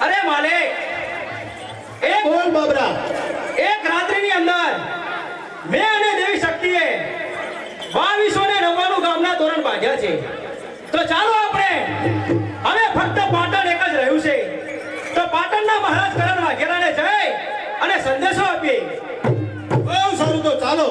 અરે માલિક એક બોલ બાબરા. એક રાત્રિની અંદર મેં અને દેવી શક્તિએ બાવીસો ને નવ્વાણું ગામના તોરણ બાંધ્યા છે. તો ચાલો આપણે, હવે ફક્ત પાટણ એક જ રહ્યું છે. તો પાટણના મહારાજ કરણ વાઘેલાને જઈ અને સંદેશો આપીએ. બહુ સારું તો ચાલો.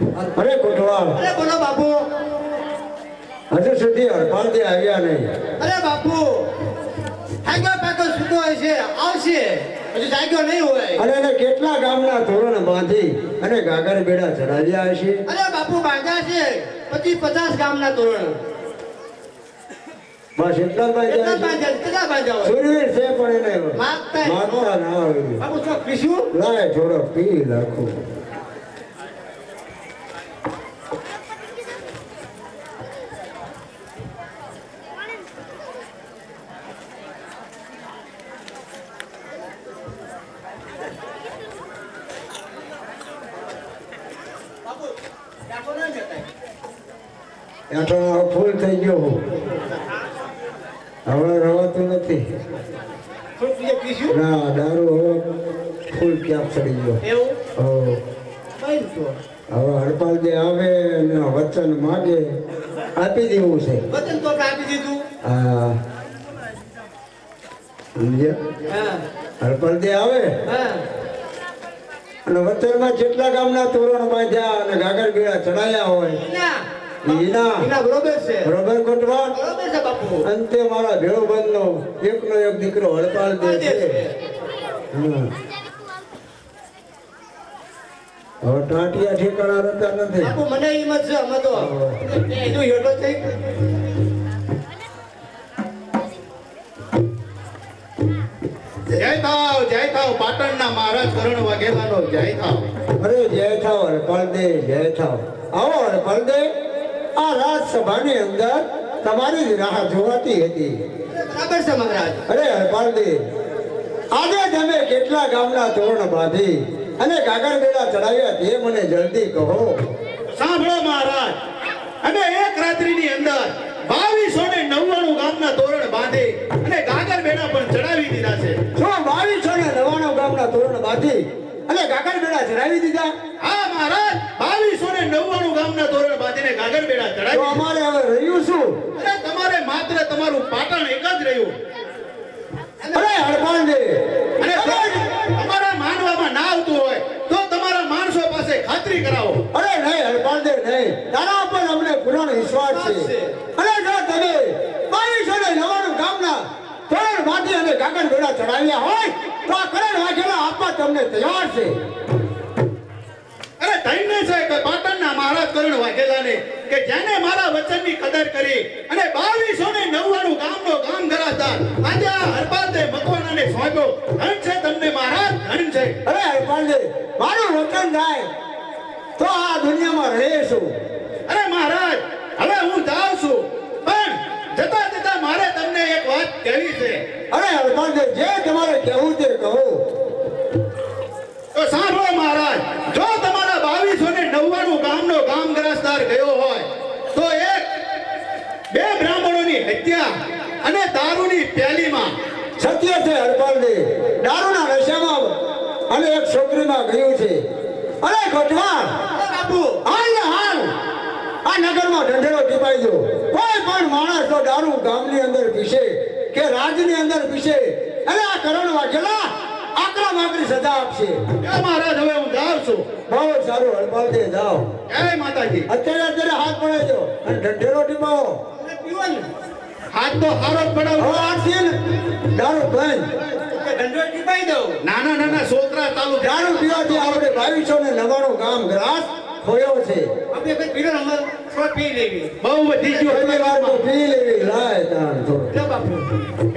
અરે કોટવાલ અરે બોલો બાપુ. હજુ સુધી હરપાલથી આવ્યા નહીં. અરે બાપુ. આગળ પાછળ સૂતો હોય છે. આવશે. હજુ જાગ્યો નહીં હોય. અને એને કેટલા ગામના ધોરણ બાંધી અને ગાગર બેડા ચડાવ્યા હશે? અરે બાપુ બાંધ્યા છે. પચીસ પચાસ ગામના ધોરણ. બસ એટલા બાંધ્યા બાંધ્યા છે? સુરવીર છે પણ એને માગતા ના આવે બાપુ શું પીશું? લાય થોડો પી લાખો. એઠો ફૂલ થઈ ગયો હું. હવે રવાતું નથી. ના દારૂ હવે ફૂલ ક્યાં ચડી ગયો. હવે હડપાલ જે આવે અને વચન માગે. આપી દેવું છે. વચન તો આપી દીધું. સમજ્યા? હા. જે આવે? અને વચનમાં જેટલા ગામના તોરણ બાંધ્યા અને ગાગર ગીળા ચડાયા હોય એના એના એના બરોબર છે. બરોબર કોટવા બરોબર છે બાપુ. અંતે મારા ભેળબંધનો એકનો એક દીકરો હરપાલ દે છે. હવે ટાંટિયા ઠેકાણા રહેતા નથી. બાપુ મને હિંમત છે અમે તો એનું હેઠો થઈ જય થાવ જય થાવ પાટણના મહારાજ કરણ વાઘેલાનો જય થાવ. અરે જય થાવ હરપાલ દે જય થાવ. આવો હરપાલ દે. આ રાજસભાની અંદર તમારી જ રાહ જોવાતી હતી. બરાબર છે મહારાજ. અરે હરપાલજી આજે તમે કેટલા ગામના ધોરણ બાંધી અને કાગળ બેડા ચડાવ્યા તે મને જલ્દી કહો. સાંભળો મહારાજ. અને એક રાત્રિની અંદર બાવીસો ને નવ્વાણું ગામના તોરણ બાંધી અને ગાગર બેડા પણ ચડાવી દીધા છે. શું બાવીસો ને નવાણું ગામના તોરણ બાંધી અને ગાગર બેડા ચડાવી દીધા? હા મહારાજ. બાવીસો ને નવ્વાણું ગામના ધોરણ બાંધીને ગાગર બેડા ચડાવી અમારે હવે રહ્યું શું? અરે તમારે માત્ર તમારું પાટણ એક જ રહ્યું. અરે દે. અને તમારા માનવામાં ના આવતું હોય તો તમારા માણસો પાસે ખાતરી કરાવો. અરે નહીં હરપાલ નહીં. તારા પર અમને પૂર્ણ વિશ્વાસ છે. અરે જો તમે બાવીસો ને નવ્વાણું ગામના ધોરણ બાંધી અને ગાગર બેડા ચડાવ્યા હોય તો કરણ વાઘેલા આપવા તમને તૈયાર છે. અરે ધન્ય છે કે પાટણના મહારાજ કરણ વાઘેલાને કે જેને મારા વચનની કદર કરી અને બાવીસો ને નવ્વાણું ગામનો ગામ ધરાવતા આજે આ હરપાલદે મકવાણાને સોંપ્યો ધન છે તમને મહારાજ ધન છે. અરે હરપાલદે મારું વચન થાય તો આ દુનિયામાં રહેશું અરે મહારાજ હવે હું જાઉં છું. જતા જતા મારે તમને એક વાત કહેવી છે. અરે હરપાલ જે તમારે કહેવું તે કહો. તો સાંભળો મહારાજ જો તમારા બાવીસો ને નવ્વાણું ગામનો ગામ ગરાસદાર ગયો હોય તો એક બે બ્રાહ્મણોની હત્યા અને દારૂની પ્યાલીમાં સત્ય છે હરપાલ દે દારૂના નશામાં અને એક છોકરીમાં ગયું છે. અરે ગોઠવાણ અરે બાપુ! હાલ હાલ! આ નગરમાં ઢંઢેરો ટીપાઈ દો કોઈ પણ માણસ તો દારૂ ગામની અંદર પીશે કે રાજની અંદર પીશે અને આ કરણ વાઘેલા આકરા માકરી સજા આપશે. મહારાજ હવે હું જાઉં છું. બહુ સારું હરપાલજી જાઓ. જય માતાજી. અત્યારે અત્યારે હાથ પડાવજો અને ઢંઢેરો ટીપાવો હાથ તો હારો જ પડાવો. હાથ છે ને દારૂ બંધ. નાના નાના છોકરા ચાલુ દારૂ પીવાથી આપણે બાવીસો ને નવાણું ગામ ગ્રાસ ખોયો છે. આપણે કોઈ પીરો પી લેવી. બહુ વધી ગયું પહેલી વાર તો પી લેવી. લાય તાણ તો.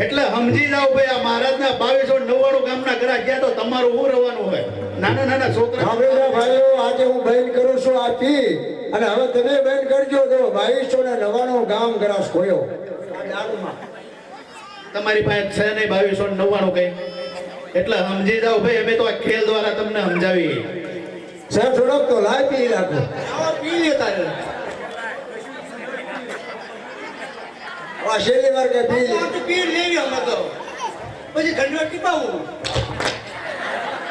એટલે સમજી જાવ ભાઈ આ મહારાજના બાવીસો નવ્વાણું ગામના ઘરા ગયા તો તમારું હું રવાનું હોય? નાના નાના છોકરા. સાંભળ્યા ભાઈઓ આજે હું બંધ કરું છું આ પી અને હવે તમે બંધ કરજો તો બાવીસો ને નવાણું ગામ ગ્રાસ ખોયો. તમારી પાસે છે નહીં બાવીસો નવ્વાણું કઈ? એટલે સમજી જાવ ભાઈ અમે તો આ ખેલ દ્વારા તમને સમજાવી સર થોડોક તો લાય પી રાખો. પી લે આ છેલ્લી વાર કે પી લે તો પી લેવી અમે તો. પછી ધંધો ટીપાવું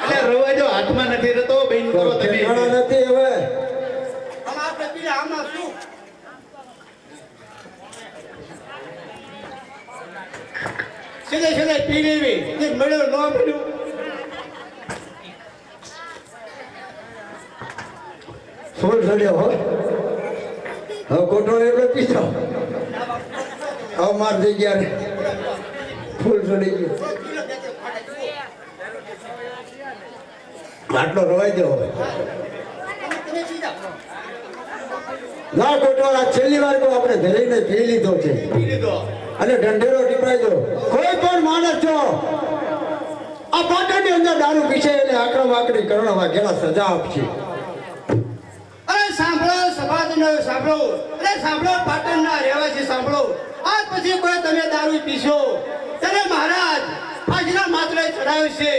એટલે રવાજો હાથમાં નથી રહેતો બેન કરો તમે ઠેકાણા નથી હવે. આમાં આપણે પી આમાં શું? છેલ્લે છેલ્લે પી લેવી. જે મળ્યો ન મળ્યું. ફૂલ ચડ્યો હો. હવે કોટોળ એટલે પી જાઓ હવે થઈ ગયા ફૂલ ચડી ગયું. આટલો રવાઈ દો હવે. છેલ્લી વાર તો આપણે ધરીને પી લીધો છે. અને ઢંઢેરો ટીપાઈ દો કોઈ પણ માણસ જો, આ પાટણની અંદર દારૂ પીશે એને આક્રમ આકરી કરણ વાઘેલા સજા આપશે. અરે સાંભળો સભાજનો સાંભળો. અરે સાંભળો, પાટણના રહેવાસી સાંભળો. આજ પછી કોઈ તમે દારૂ પીશો. ત્યારે મહારાજ આજના માત્ર ચડાવ્યું છે.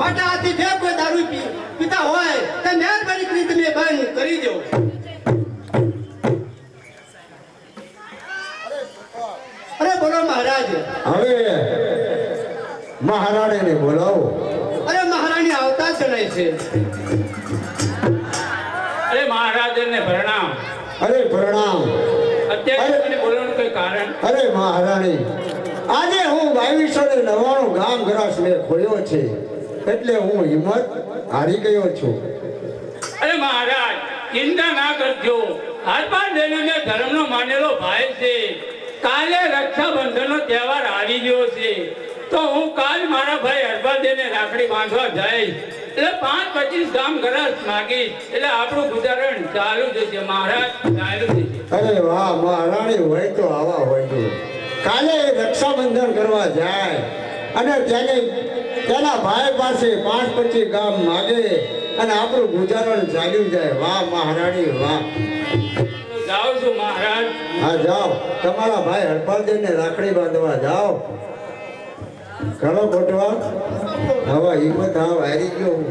માટે આથી જે કોઈ દારૂ પીતા હોય તે મહેરબાની કરી તમે બંધ કરી દો. અરે બોલો મહારાજ. હવે મહારાણીને બોલાવો. અરે મહારાણી આવતા જણાય છે અરે મહારાજને પ્રણામ અરે પ્રણામ અત્યારે મને બોલવાનું કોઈ કારણ અરે મહારાણી, આજે હું બાવીસો ને નવાણું ગામ ગ્રાસ મેં ખોલ્યો છે, એટલે હું હિંમત હારી ગયો છું. અરે મહારાજ, ચિંતા ના કરજો. હરપાલ દેવીને ધર્મનો માનેલો ભાઈ છે. કાલે રક્ષાબંધનનો તહેવાર આવી ગયો છે. તો હું કાલ મારા ભાઈ હરપાલ દેને રાખડી બાંધવા જઈશ. એટલે પાંચ પચીસ ગામ ગરસ માગીશ. એટલે આપણું ગુજારણ ચાલુ જશે. મહારાજ, ચાલુ જશે અરે વાહ મહારાણી હોય તો આવા હોય કાલે રક્ષાબંધન કરવા જાય. અને તેને તેના ભાઈ પાસે પાંચ પચીસ ગામ માગે અને આપણું ગુજારણ ચાલ્યું જાય. વાહ મહારાણી વાહ. જાઓ છું મહારાજ. હા જાઓ. તમારા ભાઈ હરપાલદેવને રાખડી બાંધવા જાઓ. ઘણો ખોટવા હવે હિંમત હા હારી ગયો હું.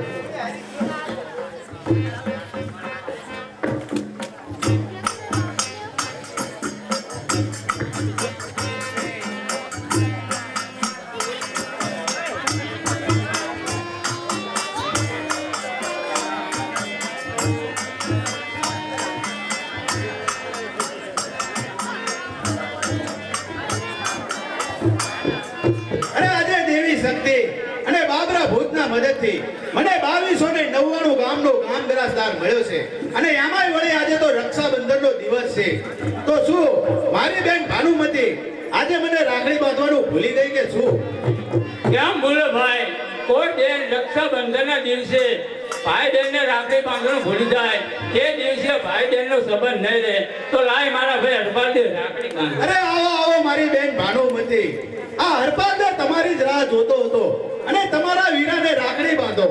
મદદથી મને બાવીસો ને નવ્વાણું ગામનો ગામ ગ્રાસદાર મળ્યો છે. અને એમાંય વળી આજે તો રક્ષાબંધનનો દિવસ છે. તો શું, મારી બેન ભાનુમતી, આજે મને રાખડી બાંધવાનું ભૂલી ગઈ કે શું? કેમ બોલો ભાઈ? બેન રક્ષાબંધનના દિવસે ભાઈ બહેનને રાખડી બાંધવાનું ભૂલી જાય તે દિવસે ભાઈ બહેનનો સંબંધ નહીં રહે. તો લાય મારા ભાઈ હરપાલ દે રાખડી બાંધ. અરે આવો આવો, મારી બેન ભાનુમતી. આ હરપાલદાર તમારી જ રાહ જોતો હતો અને તમારા વીરાને રાખડી બાંધો.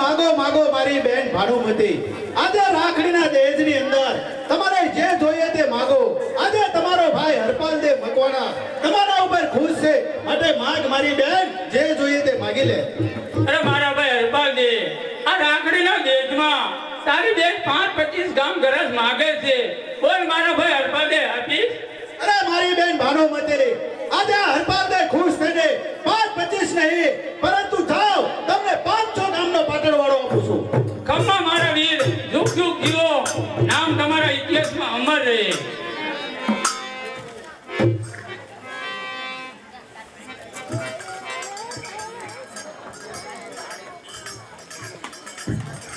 માગો માગો મારી બેન ભાનુમતી. આજે રાખડીના દહેજની અંદર તમારે જે જોઈએ તે માગો. આજે તમારો ભાઈ હરપાલદેવ મકવાણા તમારા ઉપર ખુશ છે. માટે માગ મારી બેન, જે જોઈએ તે માગી લે. અરે મારા ભાઈ હરપાલ દે આ રાખડીના દેશમાં તારી બેન પાંચ પચીસ ગામ ગરજ માગે છે. બોલ મારા ભાઈ હરપાલ